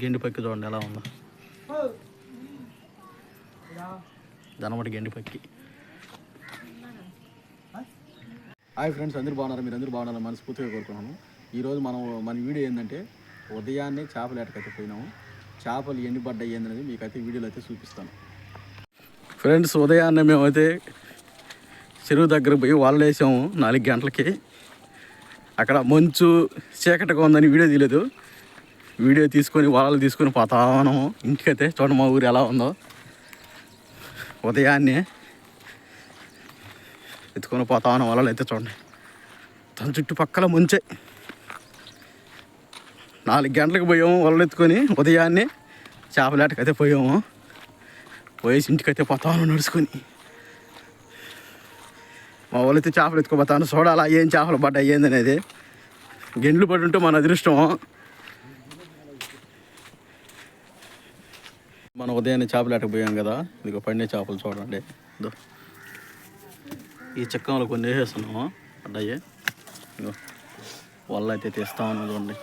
గెండి పక్కి చూడండి ఎలా ఉందో. దనమటి గెండి పక్కి. హాయ్ ఫ్రెండ్స్ అందరూ బాగున్నారు? మీరు అందరూ బాగున్నారు? మనస్ఫూర్తిగా కోరుకున్నాను ఈరోజు మనం మన వీడియో ఏంటంటే ఉదయాన్నే చేపలు ఎటకైతే పోయినాము. చేపలు ఎన్ని పడ్డాయి ఏందనేది మీకు అయితే వీడియోలో అయితే చూపిస్తాను. ఫ్రెండ్స్ ఉదయాన్నే మేమైతే చెరువు దగ్గర పోయి వాళ్ళు వేసాము నాలుగు గంటలకి. అక్కడ మంచు చీకటిగా ఉందని వీడియో తీయలేదు. వీడియో తీసుకొని వాళ్ళు తీసుకొని పోతా ఉన్నాము ఇంటికైతే చూడండి మా ఊరు ఎలా ఉందో. ఉదయాన్నే ఎత్తుకొని పోతా వాళ్ళు వలలు అయితే చూడండి. తన చుట్టుపక్కల ముంచే నాలుగు గంటలకు పోయాము వలలు ఎత్తుకొని. ఉదయాన్నే చేపలేటకైతే పోయాము. పోయేసి ఇంటికైతే పోతాను నడుచుకొని. మా వాళ్ళైతే చేపలు ఎత్తుకుపోతాను చూడాలా ఏం చేపలు పడ్డాయి ఏందనేది. గెండ్లు పడి ఉంటే మన అదృష్టం. మనం ఉదయాన్నే చేపలు పోయాం కదా. ఇదిగో పండే చేపలు చూడండి. ఇదో ఈ చెక్కంలో కొన్ని వేసేస్తున్నాము. అడ్డయ్యే ఇదిగో. వల్ల అయితే తీస్తా ఉన్నాం చూడండి.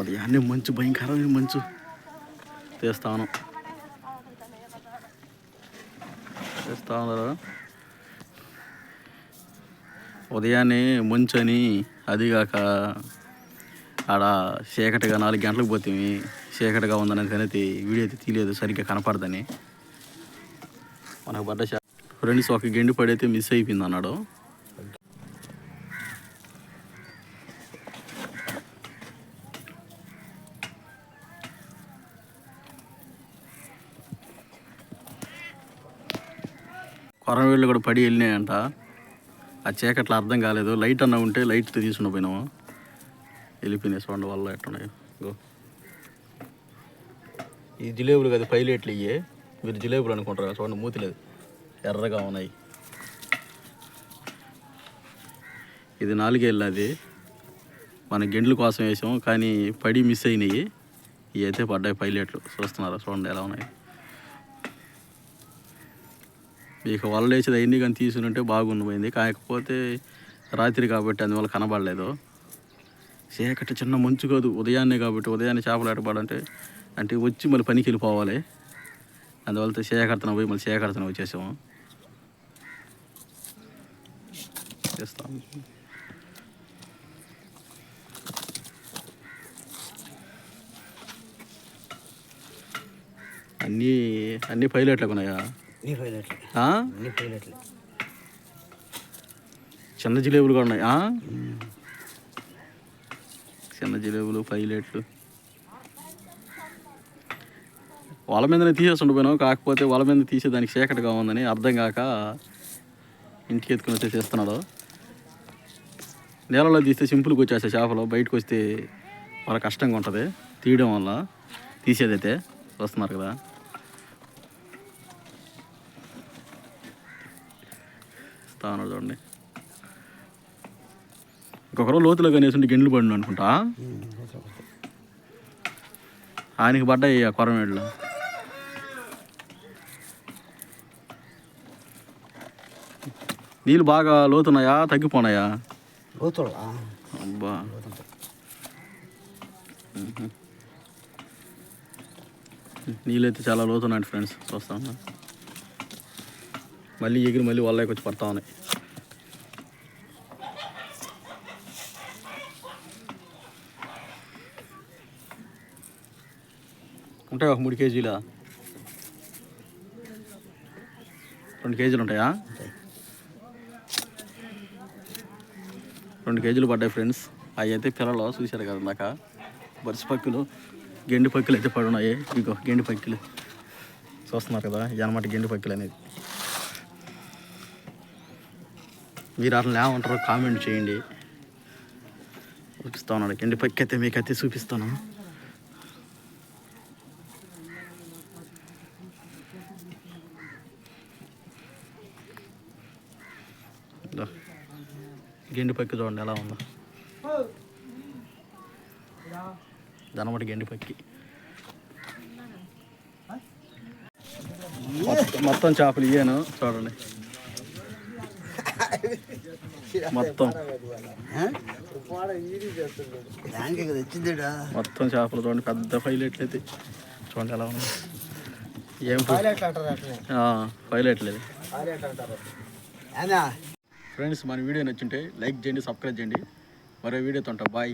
ఉదయాన్నే మంచు భయంకరమైన మంచు. తీస్తా ఉన్నాం. ఉన్నారు ఉదయాన్నే ముంచని అదిగాక ఆడ చీకటిగా నాలుగు గంటలకు పోతుంది చీకటిగా ఉందని అనేది వీడియో అయితే తీయలేదు సరిగ్గా కనపడదని. మనకు పడ్డ ఫ్రెండ్స్ ఒక గెండి పడైతే మిస్ అయిపోయింది అన్నాడు. కొరవేళ్ళు కూడా పడి వెళ్ళినాయంట. ఆ చీకట్లో అర్థం కాలేదు. లైట్ అన్న ఉంటే లైట్ తీసుకుని పోయినాము వెళ్ళిపోయినాయి చూడండి వల్ల ఎట్టున్నాయి గో ఈ జిలేబులు కదా పైలెట్లు ఇయ్యే. మీరు జిలేబులు అనుకుంటారు కదా చూడండి మూతి లేదు. ఎర్రగా ఉన్నాయి. ఇది నాలుగేళ్ళు అది. మన గెండ్ల కోసం వేసాం కానీ పడి మిస్ అయినాయి. ఇవి అయితే పడ్డాయి పైలెట్లు. చూస్తున్నారా? చూడండి ఎలా ఉన్నాయి. మీకు వల లేచేది అవన్నీ కానీ తీసుకుంటే బాగుండిపోయింది. కాకపోతే రాత్రి కాబట్టి అందువల్ల కనబడలేదు. చీకటి చిన్న మంచు కాదు. ఉదయాన్నే కాబట్టి ఉదయాన్నే చేపలు ఆటపడంటే అంటే వచ్చి మళ్ళీ పనికి వెళ్ళిపోవాలి. అందువల్ల సేకర్తన పోయి మళ్ళీ సేకర్తన వచ్చేసాము. చేస్తాం. అన్నీ అన్నీ పైలట్లకు ఉన్నాయా? చిన్న జిలేబులు కూడా ఉన్నాయి? చిన్న జిలేబులు పైలెట్లు వాళ్ళ మీదనే తీసేసి పోయినాం కాకపోతే వాళ్ళ మీద తీసేదానికి చీకటిగా ఉందని అర్థం కాక ఇంటికి ఎత్తుకుని వచ్చి చేస్తున్నాడు. నేలలో తీస్తే సింపుల్గా వచ్చేసే చేపలు బయటకు వస్తే చాలా కష్టంగా ఉంటుంది. తీయడం వల్ల తీసేదైతే వస్తున్నారు కదా. ఇస్తా చూడండి. చూడండి ఇంకొకరు లోతులో కనేసి గిండ్లు పడిన అనుకుంటా? ఆయనకి పడ్డాయి ఆ కొరమేళ్ళు నీళ్ళు బాగా లోతున్నాయా? తగ్గిపోనాయా? అబ్బా. నీళ్ళైతే చాలా లోతున్నాయి ఫ్రెండ్స్. చూస్తా ఉన్నా. మళ్ళీ ఎగిరి మళ్ళీ వాళ్ళకి వచ్చి పడతా ఉన్నాయి. ఉంటాయి ఒక మూడు కేజీలా? రెండు కేజీలు ఉంటాయా? రెండు కేజీలు పడ్డాయి ఫ్రెండ్స్. అవి అయితే పిల్లలు చూశారు కదా ఇందాక. బరిసి పక్కులు గెండి పక్కులు అయితే పడున్నాయి. ఇంకో గెండి పక్కులు. చూస్తున్నారు కదా ఇది అనమాట గెండి పక్కులు అనేది. మీరు అట్లా ఏమంటారో కామెంట్ చేయండి. చూపిస్తా ఉన్నాడు. గెండి పక్కి అయితే మీకైతే చూపిస్తాను. గెండి పక్కి చూడండి ఎలా ఉందో. దనమటి గెండి పక్కి. మొత్తం చేపలు ఇయ్యాను? చూడండి. మొత్తం. మొత్తం చేపలు చూడండి. పెద్ద పైలెట్లు అయితే. చూడండి ఎలా ఉన్నాయి ఏం పైలెట్లేదు ఫ్రెండ్స్ మన వీడియో నచ్చుంటే లైక్ చేయండి సబ్స్క్రైబ్ చేయండి. మరో వీడియోతో ఉంటాం. బాయ్.